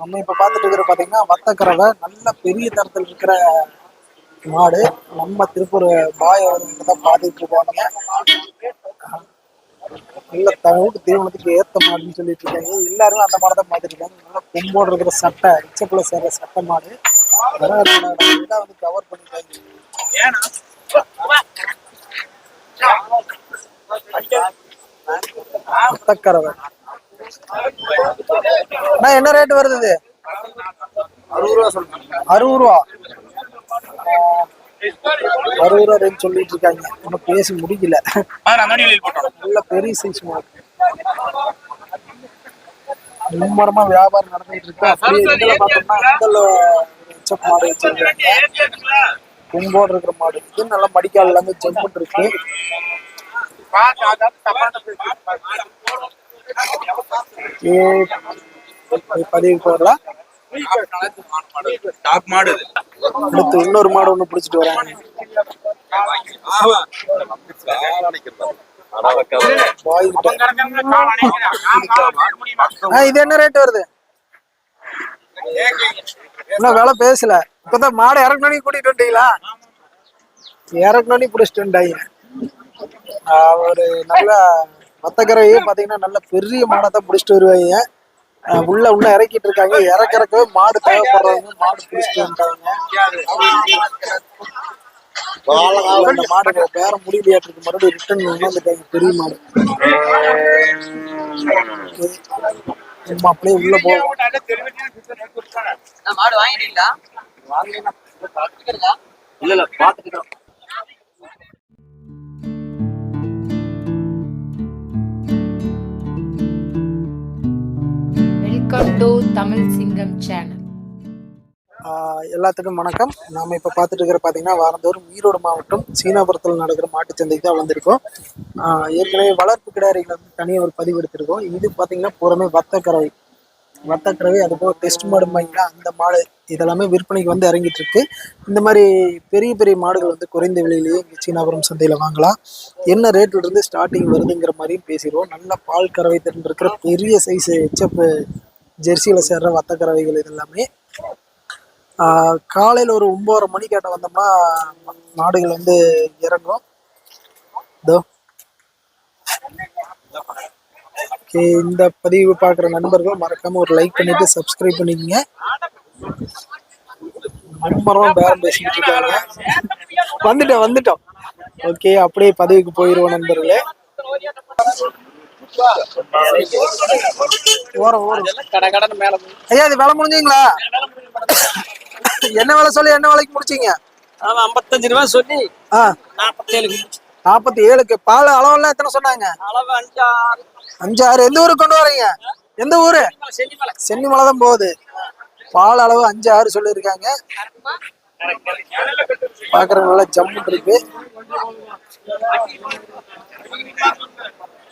நம்ம இப்ப பார்த்துட்டு இருக்கிற பாத்தீங்கன்னா வத்தக்கறவை நல்ல பெரிய தரத்தில் இருக்கிற மாடு. நம்ம திருப்பூர் பாய் அவர்கிட்ட தான் பார்த்துட்டு இருக்காங்க நல்ல தவிட்டு தீவனத்துக்கு ஏத்த மாடுன்னு சொல்லிட்டு இருக்காங்க. எல்லாருமே அந்த மாடை தான் பார்த்துட்டு இருக்காங்க. நல்லா கொம்போடு இருக்கிற சட்டை இச்சக்குள்ள சேர்ற சட்டை மாடு. பரவாயில்ல, இதெல்லாம் வந்து கவர் பண்ணிட்டாங்க. வத்தக்கறவை அண்ணா என்ன ரேட் வருது இது? அறுபது ரூபா அறுபது ரூபா. ஆஹ் அறுபது ரூபா ரேட் சொல்லிட்டு இருக்காங்க. இன்னும் பேசி முடிக்கல. நல்ல பெரிய சைஸ் மாடு. மும்மரமா வியாபாரம் நடந்துட்டு இருக்கு. அப்படியே இதுல பார்த்தோம்னா செப் மாடு வச்சிருக்காங்க. கும்போடு இருக்கிற மாடு இது நல்லா மடிக்கால் எல்லாமே ஜம்முன் இருக்கு. பதிவு போடலாம் டாப் மாடு. அடுத்து இன்னொரு மாடு ஒண்ணு பிடிச்சிட்டு. ஆ, இது என்ன ரேட் வருது? இன்னும் விலை பேசல. இப்பதான் மாடு இறக்கணும் கூட்டிட்டு வந்துட்டீங்களா? இறக்கணும் பிடிச்சிட்டு வந்துட்டாங்க ஒரு நல்ல மத்தக்கரையே பாத்தீங்கன்னா நல்ல பெரிய மாடை தான் பிடிச்சிட்டு வருவாங்க. உள்ள உள்ள இறக்கிட்டு இருக்காங்க. இறக்க இறக்கவே மாடு தேவைப்படுறவங்க மாடு பிடிச்சிட்டு வந்துட்டாங்க. அந்த மாடு வேற முடியலையாட்டிருக்கு மறுபடியும் ரிட்டர்ன் வந்துட்டாங்க. பெரிய மாடு. நம்ம அப்படியே உள்ள போவோம் மாடு வாங்கிட்டீங்களா? இல்ல இல்ல பாத்துட்டு தமிழ் சிங்கம் சேனல் எல்லாத்துக்கும் வணக்கம். நாம இப்ப பார்த்துட்டு இருக்கிற பாத்தீங்கன்னா வாரந்தோறும் ஈரோடு மாவட்டம் சீனாபுரத்தில் நடக்கிற மாட்டுச்சந்தைக்கு தான் வந்திருக்கோம். ஏற்கனவே வளர்ப்பு கிடாரிகள் வந்து தனியாக ஒரு பதிவு எடுத்திருக்கோம். இது பாத்தீங்கன்னா பூராமே வத்தக்கறவை வத்தக்கறவை அது போக டெஸ்ட் மாடு வாங்கினா அந்த மாடு இதெல்லாமே விற்பனைக்கு வந்து இறங்கிட்டு இருக்கு. இந்த மாதிரி பெரிய பெரிய மாடுகள் வந்து குறைந்த விலையிலேயே இங்கே சீனாபுரம் சந்தையில் வாங்கலாம். என்ன ரேட்ல இருந்து ஸ்டார்டிங் வருதுங்கிற மாதிரியும் பேசிடுவோம். நல்ல பால் கறவை திறன் இருக்கிற பெரிய சைஸ் எச்சப்பு ஜெர்சியில் சேர்ற வத்தக்கறவைகள் இது எல்லாமே காலையில் ஒரு ஒன்பதரை மணிக்காட்ட வந்தோம்னா மாடுகள் வந்து இறங்கும். இதோ. ஓகே இந்த பதிவு பார்க்குற நண்பர்கள் மறக்காமல் ஒரு லைக் பண்ணிட்டு சப்ஸ்கிரைப் பண்ணிக்கங்க. நண்பரும் பேரம் பேசிக்கிட்டு இருக்காங்க. வந்துட்டோம் வந்துட்டோம். ஓகே அப்படியே பதவிக்கு போயிடுவோம் நண்பர்களே. ஓரம் ஓரம் ஐயா இது வேலை முடிஞ்சுங்களா என்ன வேலை சொல்லி என்ன வேலைக்கு முடிச்சீங்க? ஐம்பத்தஞ்சு ரூபா சொல்லி நாற்பத்தேழு நாற்பத்தி ஏழுக்கு பால் அளவெல்லாம் எத்தனை சொன்னாங்க? அளவு அஞ்சாறு. அஞ்சாறு. எந்த ஊருக்கு கொண்டு வரீங்க? எந்த ஊரு? சென்னிமலை தான் போகுது. பால் அளவு அஞ்சு ஆறு சொல்லியிருக்காங்க. பாக்குறவங்க நல்லா ஜம்மு இருக்கு.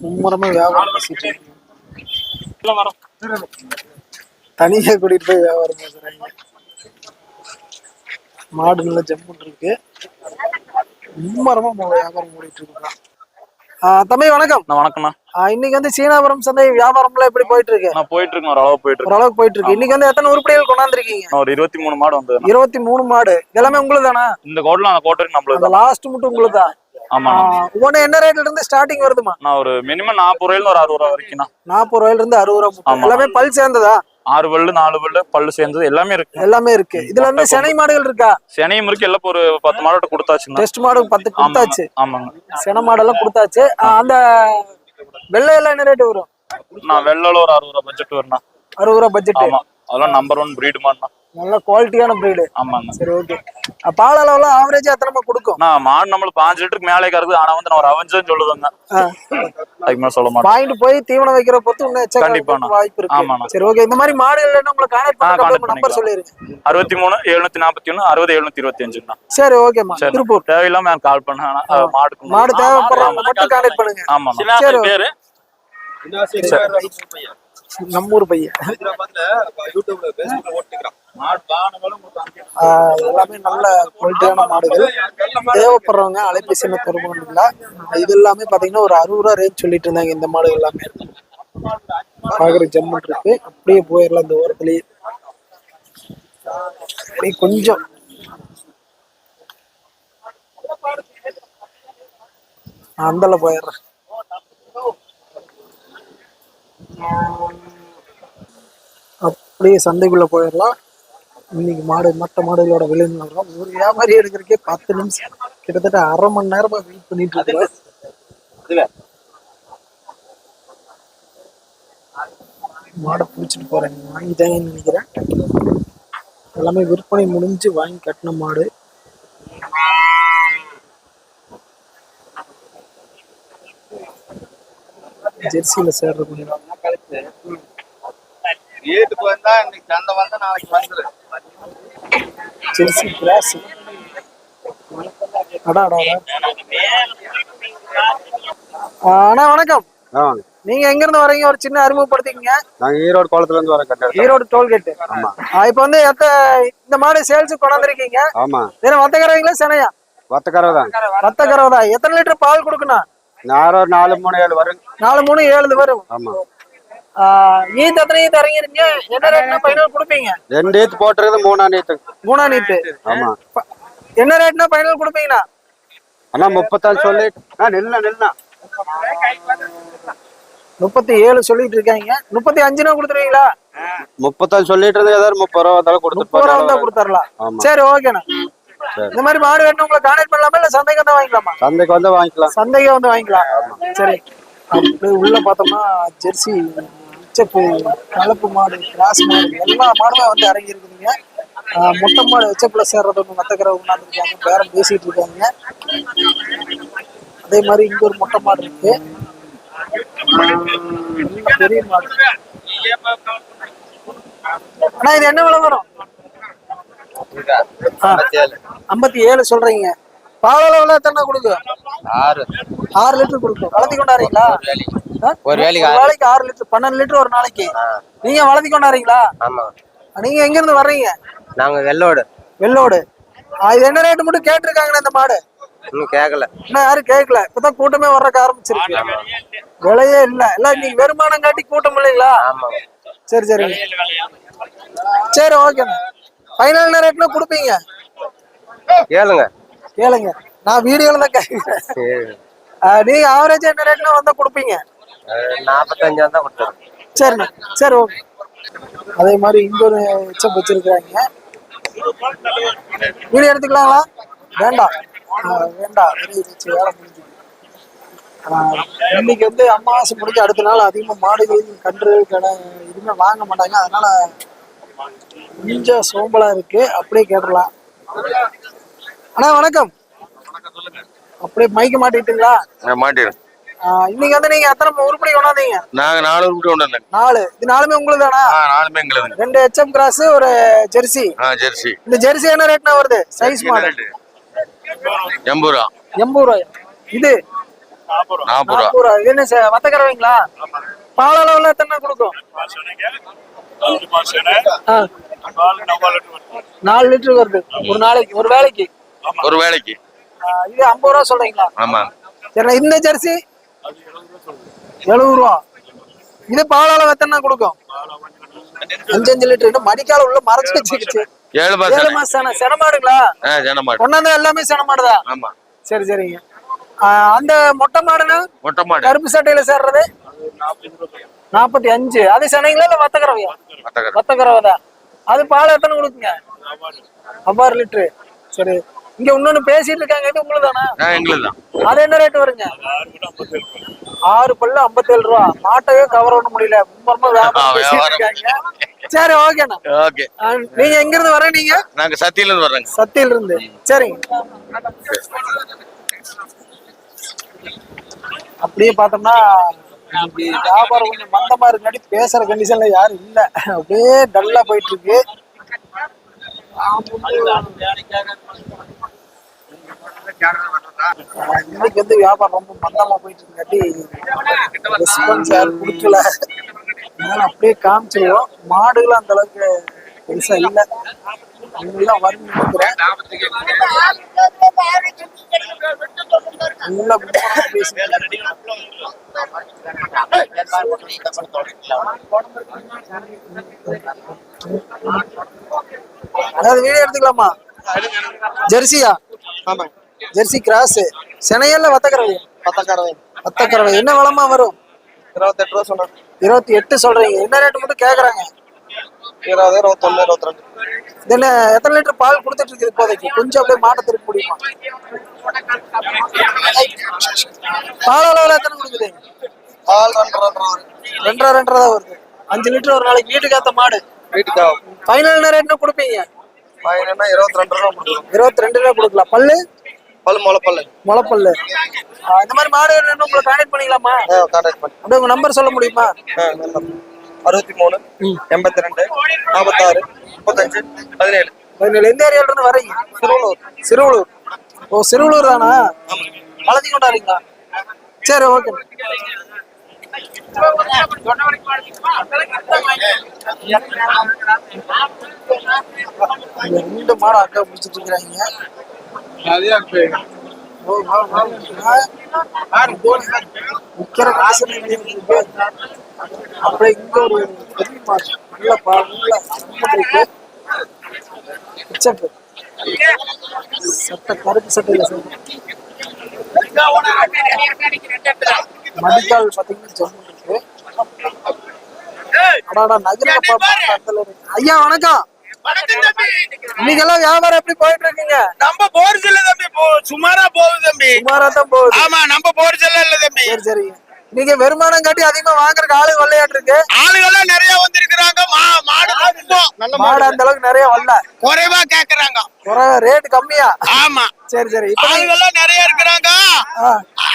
மும்முரமா வியாபாரம் பேசிட்டு இருக்காங்க. தனியா கூட்டிட்டு போய் வியாபாரம் பேசுறாங்க. மாடு நல்லா ஜம்மு இருக்கு மும்மரமா வியாபாரம் ஓடிட்டு இருக்கான் தம்பி வணக்கம். வணக்கம்ண்ணா. ஆ, இன்னைக்கு வந்து சீனாபுரம் சந்தை வியாபாரம்லாம் எப்படி போயிட்டு இருக்கு? நான் போயிட்டு இருக்கேன் ஒரு அளவு போயிட்டு ஓரளவுக்கு போயிட்டு இருக்கு. இன்னைக்கு வந்து எத்தனை உருப்படிகள் கொண்டாந்துருக்கீங்க? ஒரு இருபத்தி மூணு மாடு வந்தது இருபத்தி மூணு மாடு. எல்லாமே உங்களுக்கு தானா இந்த கோட்ல அந்த கோட்டரி நம்மளுக்கு லாஸ்ட் மட்டும் உங்களுக்கு தான் ஆமா ஒவ்வொன்று என்ன ரேட்ல இருந்து ஸ்டார்டிங் வருதுமா நான் ஒரு மினிமம் நாற்பது ரூபாயில ஒரு அறுபது ரூபா வரைக்கும் நாற்பது ரூபாயில இருந்து அறுபது ரூபா. எல்லாமே பல் சேர்ந்ததா? ஆறு பல்லு நாலு பல்லு பல்லு சேர்ந்தது எல்லாமே இருக்கு. எல்லாமே இருக்கு. இதுல செனை மாடுகள் இருக்கா? செனையும் இருக்கு. எல்லாம் ஒரு பத்து மாடு கொடுத்தாச்சுண்ணா டெஸ்ட் மாடு பத்து கொடுத்தாச்சு. ஆமாங்க. சென மாடெல்லாம் கொடுத்தாச்சு. அந்த வெள்ளை எல்லாம் என்ன ரேட் வரும்? நான் வெள்ளால ஒரு அறுபது ரூபா பட்ஜெட் வரும்ண்ணா. அறுபது ரூபா பட்ஜெட் ஆமா. அதெல்லாம் நம்பர் ஒன் பிரீடு மாடுண்ணா நல்ல குவாலிட்டியான பிரீடு ஆமாங்க. சரி ஓகே பால் அளவுலாம் ஆவரேஜா எத்தனை கொடுக்கும்? நான் மாடு நம்மளுக்கு பாஞ்சு லிட்டருக்கு மேலே கறக்குது. ஆனா வந்து நான் ஒரு அவஞ்சம் சொல்லுதுங்க. அதுக்கு மேல சொல்ல மாட்டேன். வாங்கிட்டு போய் தீவனம் வைக்கிற பொறுத்து இன்னும் எச்சா கண்டிப்பாண்ணா. வாய்ப்பு. இருக்கு. சரி ஓகே இந்த மாதிரி மாடுகள் என்ன உங்களை கான்டாக்ட் பண்ண நம்பர். சொல்லிருங்க அறுபத்தி மூணு எழுநூத்தி நாற்பத்தி ஒண்ணு அறுபது எழுநூத்தி இருபத்தி அஞ்சுண்ணா. சரி ஓகேம்மா திருப்பூர். தேவையில்லாம எனக்கு கால் பண்ண. வேணாம். அஹ், மாடுக்கு மாடு தேவைப்படுறவங்க மட்டும் கான்டாக்ட் பண்ணுங்க. ஆமாண்ணா. சரி. பேரு. நம்ம ஊர் பையன் எல்லாமே நல்ல குவாலிட்டியான மாடுகள். தேவைப்படுறவங்க அலைபேசி தொடர்பு கொண்டுக்கலாம். இது எல்லாமே பாத்தீங்கன்னா ஒரு அறுபது ரூபா ரேஞ்ச் சொல்லிட்டு இருந்தாங்க இந்த மாடு எல்லாமே. பாக்குற ஜம்முன் இருக்கு. அப்படியே போயிடலாம் இந்த ஓரத்துலயே. அப்படியே கொஞ்சம். அந்தல போயிடுறேன். அப்படியே சந்தைக்குள்ள போயிடலாம். இன்னைக்கு மாடு மற்ற மாடுகளோட விலை நிலவரம் ஒரு வியாபாரி எடுக்கிறதுக்கே பத்து நிமிஷம். கிட்டத்தட்ட அரை மணி நேரமா வெயிட் பண்ணிட்டு இருக்கிறோம். மாடை பிடிச்சிட்டு போறேன். வாங்கிட்டாங்கன்னு நினைக்கிறேன். எல்லாமே விற்பனை முடிஞ்சு வாங்கி கட்டின மாடு. ஜெர்சியில சேர்ற கொஞ்சம். ஏட்டுக்கு வந்தா இன்னைக்கு சந்தை வந்தா நாளைக்கு வந்துரு. ஜெர்சி அடா அடா அண்ணா வணக்கம். ஆ நீங்க எங்க இருந்து வரீங்க? ஒரு சின்ன அறிமுகப்படுத்திக்கங்க. நாங்க ஈரோடு குளத்துல இருந்து வரோம் கட்ட ஈரோடு டோல்கேட் ஆமா. இப்ப வந்து எத்த இந்த மாடு சேல்ஸ் கொண்டாந்துருக்கீங்க? ஆமா. வேற வத்தக்கறவைங்களா செனையா? வத்தக்கரை தான். வத்தக்கறவை தான். எத்தனை லிட்டர் பால் கொடுக்கணும்? ஒரு நாலு மூணு ஏழு வரும். நாலு மூணு ஏழு வரும். ஆமா. ஈத் எத்தனை ஈத் இறங்கிருங்க. என்ன ரேட்னா ஃபைனல் கொடுப்பீங்க? ரெண்டு ஈத்து போட்டுருக்குது மூணா நீத்து மூணா நீத்து ஆமா. என்ன ரேட்னா ஃபைனல் கொடுப்பீங்கண்ணா? அண்ணா முப்பத்தாறு சொல்லி ஆ நில்ல நில்ல. முப்பத்தி ஏழு சொல்லிட்டு இருக்காங்க. முப்பத்தி அஞ்சுனா கொடுத்துருவீங்களா? முப்பத்தாறு சொல்லிட்டு இருந்து ஏதாவது முப்பது ரூபா வந்தாலும் முப்பது ரூபா வந்தா கொடுத்துடலாம். சரி ஓகேண்ணா. இந்த மாதிரி மாடு வேணும் உங்களை கான்டாக்ட் பண்ணலாமா இல்ல சந்தைக்கு வந்து வாங்கிக்கலாமா? சந்தைக்கு வந்து வாங்கிக்கலாம். சந்தைக்கே வந்து வாங்கிக்கலாம். சரி. அப்படியே உள்ள பார்த்தோம்னா ஜெர்சி பச்சைப்பூ கலப்பு மாடு கிராஸ் மாடு எல்லா மாடுமே வந்து இறங்கி இருக்குதுங்க மொத்த மொட்டை மாடு வச்சப்பில் சேர்றது ஒன்று மத்தக்கரை உட்காந்துருக்காங்க பேரம் பேசிட்டு இருக்காங்க. அதே மாதிரி இங்க ஒரு மொட்டை மாடு இருக்கு. பெரிய மாடு. அண்ணா இது என்ன விலை வரும்? ஐம்பத்தி ஏழு சொல்றீங்க. பால் அளவுல எத்தனை கொடுக்கும் ஆறு. ஆறு லிட்டர் கொடுக்கும் வளர்த்தி கொண்டாடுறீங்களா? ஒரு வேலைக்கு. ஒரு வேலைக்கு ஆறு. லிட்டர் பன்னெண்டு லிட்டர் ஒரு நாளைக்கு. நீங்க வளர்த்தி கொண்டாடுறீங்களா? ஆமா. நீங்க எங்க இருந்து வர்றீங்க? நாங்க வெள்ளோடு. வெள்ளோடு. இது என்ன ரேட் மட்டும் கேட்டிருக்காங்கண்ணே இந்த மாடு? இன்னும் கேட்கல இன்னும் யாரும் கேட்கல இப்பதான் கூட்டமே வர்றக்க ஆரம்பிச்சிருக்கு. விலையே இல்ல. எல்லாம் இன்னைக்கு வருமானம் காட்டி கூட்டம் இல்லைங்களா? சரி சரி. சரி ஓகேண்ணா. ஃபைனல் ரேட்னா கொடுப்பீங்க? கேளுங்க. கேளுங்க. நான் வீடியோல தான் கேட்கிறேன் நீங்க ஆவரேஜ் என்ன ரேட்னா வந்தா கொடுப்பீங்க? அஹ் நாற்பத்தஞ்சா தான் கொடுத்துரும் சரிண்ணா. சரி ஓகே. அதே மாதிரி இங்க ஒரு எச்சப் வச்சிருக்கிறாங்க. வீடியோ எடுத்துக்கலாங்களா? வேண்டாம் வேண்டாம் வேலை முடிஞ்சு இன்னைக்கு வந்து அமாவாசை முடிஞ்சு அடுத்த நாள் அதிகமா மாடுகள் கன்று கடை எதுவுமே வாங்க மாட்டாங்க. அதனால கொஞ்சம் சோம்பலா இருக்கு. அப்படியே கேட்டுடலாம். அண்ணா வணக்கம். அப்படியே மைக்க மாட்டிட்டுங்களா மாட்டிடும் இன்னைக்கு வந்து நீங்க எத்தனை உருப்படி கொண்டாந்தீங்க? நாங்க நாலு ரூபாய் கொண்டு வந்தேன் நாலு. இது நாலுமே உங்களுக்கு தானா நாலுமே எங்களுது ரெண்டு ஹெச்எம் கிராஸ் ஒரு ஜெர்சி ஆ ஜெர்சி இந்த ஜெர்சி என்ன ரேட்னா வருது? Size model? எண்பது ரூபா. எண்பது ரூபாய்? இது? நாற்பது ரூபா. இது என்ன வத்தக்கறவைங்களா பால் அளவுல எத்தனை கொடுக்கும்? ஆ. நாலு லிட்டர் வருது. ஒரு நாளைக்கு ஒரு வேலைக்கு? ஒரு வேலைக்கு. இது ஐம்பது ரூபா சொல்றீங்களா? ஆமா. சரி இந்த ஜெர்சி எழுபது ரூபா. இது பால் அளவு எத்தனை கொடுக்கும். அஞ்சு அஞ்சு லிட்டர் மடிக்கால உள்ள மறைச்சு வச்சுக்கிச்சு. ஏழு ஏழு மாசம் மாசம் செனமாடுங்களா ஆ ஜனமாடு கொண்டாந்து எல்லாமே செனமாடுதான் ஆமா. சரி சரிங்க. அந்த மொட்டை மாடுனா? மொட்டை மாடு. கருப்பு சட்டையில சேர்றது? நாற்பத்தி அஞ்சு. அது சென்னைங்களா இல்ல வத்தக்கறவையா வத்தக்கரை வத்தக்கறவை தான் அது பால் எத்தனை கொடுக்குங்க? அவ்வாறு லிட்டரு சரி. இங்க இன்னொன்னு பேசிட்டு இருக்காங்க. இது உங்களுக்கு தானா ஆ எங்களுது தான் அது என்ன ரேட் வருங்க? ஆறு பல்லு ஐம்பத்தேழு ரூபா. மாட்டையே கவர் பண்ண முடியல. சரி ஓகேண்ணா ஓகே. நீங்க எங்க இருந்து வர நீங்க? நாங்க சத்தியில இருந்து வர்றோங்க. சத்தியில இருந்து சரிங்க. அப்படியே பார்த்தோம்னா வியாபாரம் கொஞ்சம் மந்தமா இருக்காட்டி பேசுற கண்டிஷன்ல யாரும் இல்ல. அப்படியே டல்லா போயிட்டு இருக்கு. இன்னைக்கு வந்து வியாபாரம் ரொம்ப மந்தமா போயிட்டு இருக்காட்டி ரெஸ்பான்ஸ் யாரும் கொடுக்கல. அதனால அப்படியே காமிச்சிருவோம். மாடுகள் அந்த அளவுக்கு பெருசா இல்ல. எல்லாம் வரும் நினைக்கிறேன். அதாவது வீடியோ எடுத்துக்கலாமா? ஜெர்சியா? ஆமா. ஜெர்சி கிராஸ் சென்னையல்ல வத்தக்கரவை. வத்தக்கரவை. வத்தக்கரவை. என்ன வளமா வரும்? இருபத்தெட்டு ரூபா சொன்னேன் இருபத்தி எட்டு சொல்றீங்க. என்ன ரேட் மட்டும் கேக்குறாங்க? இருபது இருபத்தொன்னு இருபத்தி ரெண்டு இது என்ன எத்தனை லிட்டர் பால் கொடுத்துட்டு இருக்குது இப்போதைக்கு? கொஞ்சம் அப்படியே மாட்ட திருப்ப முடியுமா? பால் அளவுல எத்தனை கொடுக்குது? பால் ரெண்டு ரெண்டு ரூபா ரெண்டரை ரெண்டரை தான் வருது. அஞ்சு லிட்டர் ஒரு நாளைக்கு வீட்டுக்கு மாடு. வீட்டுக்கு? ஃபைனல் ரேட்னு கொடுப்பீங்க? பையனா இருபத்தி ரெண்டு ரூபா கொடுக்கணும் இருபத்தி ரெண்டு ரூபா கொடுக்கலாம் பல்லு. பல் முளைப்பல் முளைப்பல்லு. ஆ, இந்த மாதிரி மாடு வேணும்னு உங்களை கான்டாக்ட் பண்ணிக்கலாமா? கான்டாக்ட் பண்ணி. அப்படியே உங்க நம்பர் சொல்ல முடியுமா? அறுபத்தி மூணு எண்பத்தி ரெண்டு நாற்பத்தாறு முப்பத்தஞ்சு பதினேழு. பதினேழு. எந்த ஏரியால இருந்து வரீங்க சிறுவலூர். சிறுவலூர். ஓ சிறுவலூர் தானா? வளர்த்தி கொண்டாடுறீங்களா? சரி ஓகே ரெண்டு மாடு அக்கா பிடிச்சிட்டு இருக்கிறாங்க ஓ, வா, வா, வா. விக்கிற காசு. அப்படியே இங்க ஒரு பெரிய மாடு நல்ல பிச்சப்பு சட்டை கருப்பு சட்டை மடிக்கால் பாத்தீங்கன்னா ஜம்மு இருக்கு. அடாடா நகர பாப்பா ஐயா வணக்கம். வியாபாரம் எப்படி போயிட்டு இருக்குங்க? நம்ம போறது இல்ல தம்பி சுமாரா போகுது தம்பி. சுமாரா தான் போகுது. ஆமா நம்ம போறது இல்ல தம்பி. சரி சரி. நீங்க வருமானம் காட்டி அதிகமா வாங்குறதுக்கு ஆளு விளையாட்டு இருக்கு. ஆளுகெல்லாம் நிறைய வந்திருக்கிறாங்க. மாடு ரொம்ப. மாடு அந்த அளவுக்கு நிறைய வரல. குறைவா கேக்குறாங்க. ரேட் கம்மியா. ஆமா. சரி சரி. ஆளுகெல்லாம் நிறைய இருக்கிறாங்க.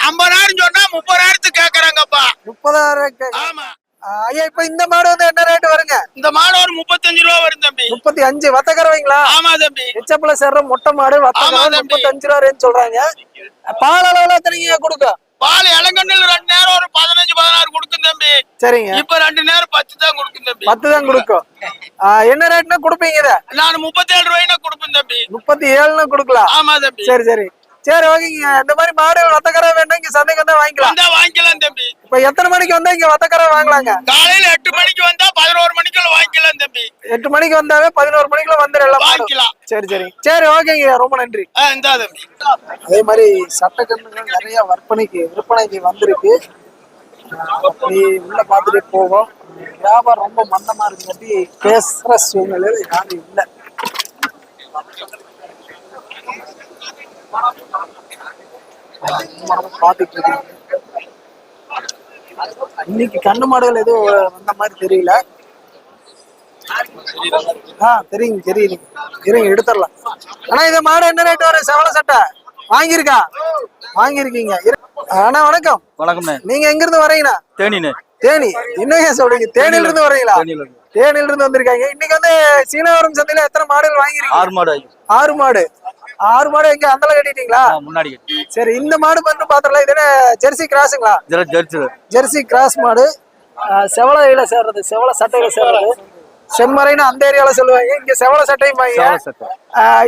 ஐம்பதாயிரம் சொன்னா முப்பதாயிரத்துக்கு கேக்குறாங்கப்பா. முப்பதாயிரம் ஆமா. ஐயா இப்ப இந்த மாடு வந்து என்ன ரேட் வருங்க? இந்த மாடு ஒரு முப்பத்தஞ்சு ரூபா வரும் தம்பி. முப்பத்தி அஞ்சு. வத்தக்கறவைங்களா ஆமா தம்பி. எச்சப்பல சேர்ற மொட்டை மாடு ஆமா வத்தக்கறவை தம்பி. முப்பத்தி அஞ்சு ரூபா ரேஞ்ச் சொல்றாங்க. பால் அளவுல எத்தனைங்க கொடுக்க? பால் இளங்கண்ணில் ரெண்டு நேரம் ஒரு பதினஞ்சு பதினாறு கொடுக்கும் தம்பி. சரிங்க. இப்ப ரெண்டு நேரம் பத்து தான் கொடுக்கும் தம்பி. பத்து தான் கொடுக்கும். என்ன ரேட்னா கொடுப்பீங்க நான் முப்பத்தேழு ரூபாய்னா கொடுப்பேன் தம்பி. முப்பத்தி ஏழுன்னு கொடுக்கலாம். ஆமா தம்பி. சரி சரி. சரி ஓகேங்க இந்த மாதிரி மாடு வத்தக்கரை வேணும் இங்க சந்தைக்கு வந்தா வாங்கிக்கலாம். வந்தா வாங்கிக்கலாம் தம்பி. இப்ப எத்தனை மணிக்கு வந்தா இங்க வத்தக்கரை வாங்கலாங்க? காலையில எட்டு மணிக்கு வந்தா பதினோரு மணிக்குள்ள வாங்கிக்கலாம் தம்பி. எட்டு மணிக்கு வந்தாவே பதினோரு மணிக்குள்ள மாடும். வாங்கிக்கலாம். சரி சரி. சரி ஓகேங்க ரொம்ப நன்றி. இந்தா தம்பி. அதே மாதிரி சட்டக்கன்றுகள் நிறைய விற்பனைக்கு விற்பனைக்கு வந்திருக்கு. அப்படி உள்ள பார்த்துட்டே போவோம். வியாபாரம் ரொம்ப மந்தமா இருக்கிறது பேசுற சூழ்நிலையில யாரும் இல்லை. பார்த்துட்டு இன்னைக்கு கண்ணு மாடுகள் எதுவும் வந்த மாதிரி தெரியல. ஆ தெரியுங்க தெரியுது. இருங்க எடுத்துடலாம். ஆனா இந்த மாடு என்ன ரேட் வரும்? செவல சட்டை. வாங்கியிருக்கா? வாங்கியிருக்கீங்க. அண்ணா வணக்கம். வணக்கம்ண்ணே. நீங்க எங்க இருந்து வரீங்கண்ணா தேனிண்ணே. தேனி. என்ன ஏன் சொல்றீங்க? தேனில இருந்து வரீங்களா. தேனில இருந்து வந்திருக்காங்க. இன்னைக்கு வந்து சீனாவரம் சந்தையில எத்தனை மாடுகள் வாங்கிருக்கீங்க ஆறு மாடு ஆறு மாடு. ஆறு மாடு எங்க அந்தல கட்டிட்டீங்களா? முன்னாடி சரி இந்த மாடு வந்து பாத்திரலாம் இது என்ன ஜெர்சி கிராஸுங்களா? ஜெர ஜெர்சி. ஜெர்சி கிராஸ் மாடு. ஆஹ் செவலையில சேர்றது செவல சட்டையில சேர்றது. செம்மறைன்னு அந்த ஏரியால சொல்லுவாங்க. இங்க செவல சட்டையும்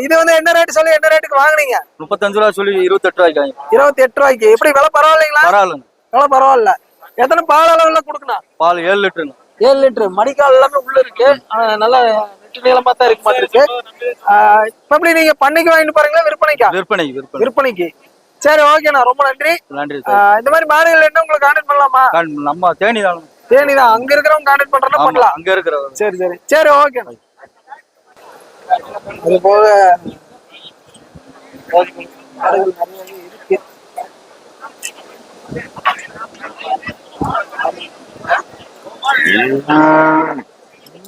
இது வந்து என்ன ரேட் சொல்லி என்ன ரேட்டுக்கு வாங்குனீங்க? முப்பத்தஞ்சு ரூபா சொல்லி இருபத்தெட்டு ரூபாய்க்கு வாங்கி இருபத்தி எட்டு ரூபாய்க்கு. எப்படி விலை பரவாயில்லைங்களா? பரவாயில்லைங்க. விலை பரவாயில்ல. எத்தனை பால் அளவுல கொடுக்கணும்? பால் ஏழு லிட்டருங்க. ஏழு லிட்டர். மடிக்கால் எல்லாமே உள்ள இருக்கு. நல்லா நீளமா தான் இருக்கு ஆஹ் இப்ப எப்படி நீங்க பண்ணைக்கு வாங்கிட்டு போறீங்களா விற்பனைக்கா? விற்பனைக்கு விற்பனை விற்பனைக்கு. சரி ஓகேண்ணா ரொம்ப நன்றி. நன்றி இந்த மாதிரி மாடுகள் என்ன உங்களுக்கு கான்டாக்ட் பண்ணலாமா? நம்ம தேனி தான். தேனி தான் அங்க இருக்கிறவங்க கான்டாக்ட் பண்றதா பண்ணலாம். அங்க இருக்கிற சரி சரி. சரி ஓகே அது போக இருக்கு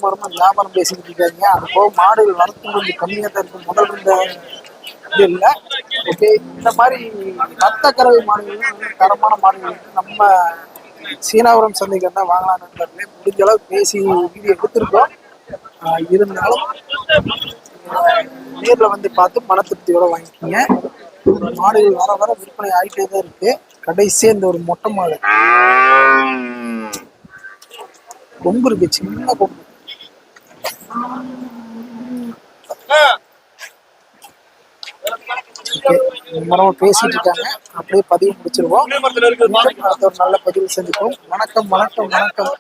மும்முரமா வியாபாரம் பேசிக்கிட்டு இருக்காங்க அது போக மாடுகள் வரத்து கொஞ்சம் கம்மியாக தான் இருக்கும். முதல் இருந்த இது இல்லை. ஓகே இந்த மாதிரி ரத்த கறவை மாடுகள் வந்து தரமான மாடுகள் நம்ம சீனாபுரம் சந்தைக்கு தான் வாங்கலாம் நண்பர்களே முடிஞ்ச அளவுக்கு பேசி வீடியோ எடுத்திருக்கோம் இருந்தாலும் நேரில் வந்து பார்த்து மன திருப்தியோட வாங்கிக்கோங்க. மாடுகள் வர வர விற்பனை ஆகிட்டே தான் இருக்கு. கடைசியாக இந்த ஒரு மொட்டை மாடு. கொம்பு இருக்கு சின்ன கொம்பு. மரம் பேசிட்டு இருக்காங்க. அப்படியே பதிவு முடிச்சிருவோம். அடுத்த ஒரு நல்ல பதிவு செஞ்சுப்போம் வணக்கம் வணக்கம் வணக்கம்.